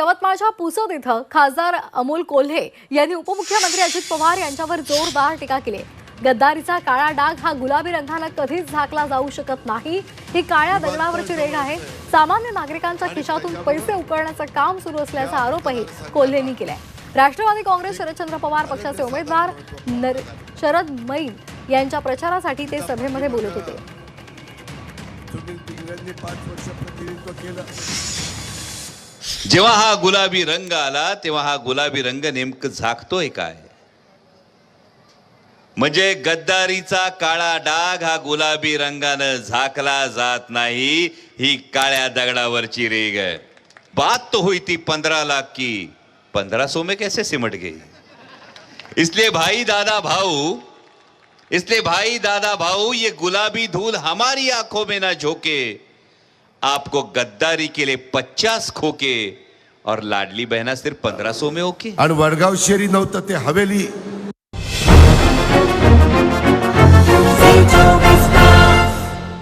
यवतमाळच्या पुसद इथं खासदार अमोल कोल्हे यांनी उपमुख्यमंत्री अजित पवार यांच्यावर जोरदार टीका केली. गद्दारीचा काळा डाग हा गुलाबी रंगानं कधीच झाकला जाऊ शकत नाही. ही काळ्या दगडावरची रेघ आहे. सामान्य नागरिकांच्या खिशातून पैसे उकळण्याचं काम सुरू असल्याचा आरोपही कोल्हेंनी केलाय. राष्ट्रवादी काँग्रेस शरदचंद्र पवार पक्षाचे उमेदवार नर- शरद मैन यांच्या प्रचारासाठी ते सभेमध्ये बोलत होते. जेव्हा हा गुलाबी रंग आला तेव्हा हा गुलाबी रंग नेमकं झाकतोय काय? म्हणजे गद्दारीचा काळा डाग हा गुलाबी रंगानं झाकला जात नाही ही काळ्या दगडावरची रेग आहे. बात तो हुई ती पंधरा लाख की पंधरा सो में कैसे सिमट गई? इसलिए भाई दादा भाऊ इसलिए भाई दादा भाऊ ये गुलाबी धूल हमारी आंखों में ना झोंके। आपको गद्दारी के लिए पचास खोके और लाडली बहना सिर्फ पंद्रह सौ में ओके। आणि वडगाव शेरी नव्हतं ते हवेली